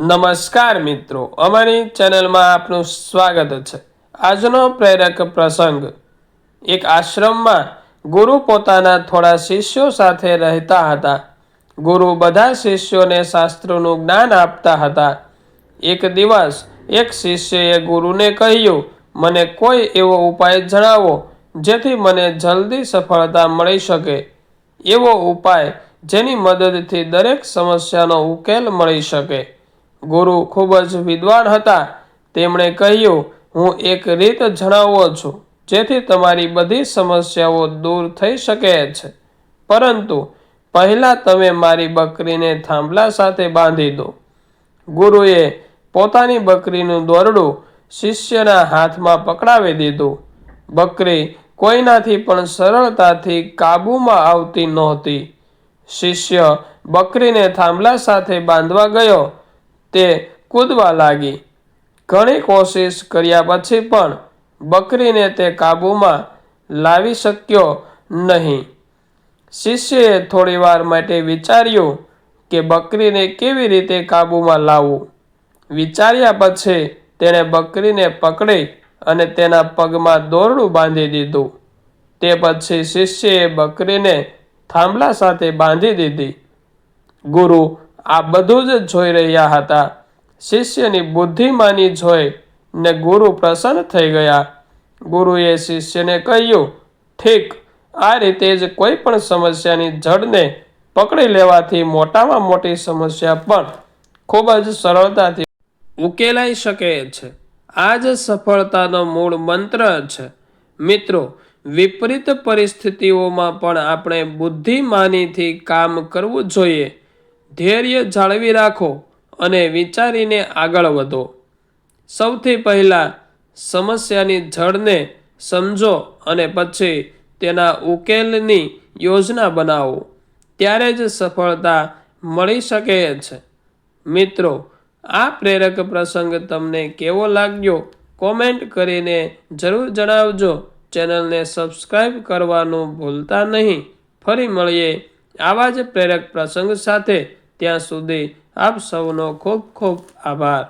નમસ્કાર મિત્રો, અમારી ચેનલમાં આપનું સ્વાગત છે. આજનો પ્રેરક પ્રસંગ, એક આશ્રમમાં ગુરુ પોતાના થોડા શિષ્યો સાથે રહેતા હતા. ગુરુ બધા શિષ્યોને શાસ્ત્રોનું જ્ઞાન આપતા હતા. એક દિવસ એક શિષ્યએ ગુરુને કહ્યું, મને કોઈ એવો ઉપાય જણાવો, જેથી મને જલ્દી સફળતા મળી શકે. એવો ઉપાય જેની મદદથી દરેક સમસ્યાનો ઉકેલ મળી શકે. ગુરુ ખૂબ જ વિદ્વાન હતા. તેમણે કહ્યું, હું એક રીત જણાવો છું, જેથી તમારી બધી સમસ્યાઓ દૂર થઈ શકે છે. પરંતુ પહેલાં તમે મારી બકરીને થાંભલા સાથે બાંધી દો. ગુરુએ પોતાની બકરીનું દોરડું શિષ્યના હાથમાં પકડાવી દીધું. બકરી કોઈનાથી પણ સરળતાથી કાબૂમાં આવતી નહોતી. શિષ્ય બકરીને થાંભલા સાથે બાંધવા ગયો. તે કૂદવા લાગી. ઘણી કોશિશ કર્યા પછી પણ બકરીને તે કાબૂમાં લાવી શક્યો નહીં. શિષ્યએ થોડીવાર માટે વિચાર્યું કે બકરીને કેવી રીતે કાબૂમાં લાવવું. વિચાર્યા પછી તેણે બકરીને પકડી અને તેના પગમાં દોરડું બાંધી દીધું. તે પછી શિષ્યએ બકરીને થાંભલા સાથે બાંધી દીધી. ગુરુ આ બધું જ જોઈ રહ્યા હતા. શિષ્યની બુદ્ધિમાની જોઈ ને ગુરુ પ્રસન્ન થઈ ગયા. ગુરુએ શિષ્યને કહ્યું, ઠીક, આ રીતે જ કોઈ પણ સમસ્યાની જડને પકડી લેવાથી મોટામાં મોટી સમસ્યા પણ ખૂબ જ સરળતાથી ઉકેલાઈ શકે છે. આ જ સફળતાનો મૂળ મંત્ર છે. મિત્રો, વિપરીત પરિસ્થિતિઓમાં પણ આપણે બુદ્ધિમાનીથી કામ કરવું જોઈએ. ધૈર્ય જાળવી રાખો અને વિચારીને આગળ વધો. સૌથી પહેલાં સમસ્યાની જડને સમજો અને પછી તેના ઉકેલની યોજના બનાવો. ત્યારે જ સફળતા મળી શકે છે. મિત્રો, આ પ્રેરક પ્રસંગ તમને કેવો લાગ્યો? કોમેન્ટ કરીને જરૂર જણાવજો. ચેનલને સબસ્ક્રાઈબ કરવાનું ભૂલતા નહીં. ફરી મળીએ આવા જ પ્રેરક પ્રસંગ સાથે. ત્યાં સુધી આપ સૌનો ખૂબ ખૂબ આભાર.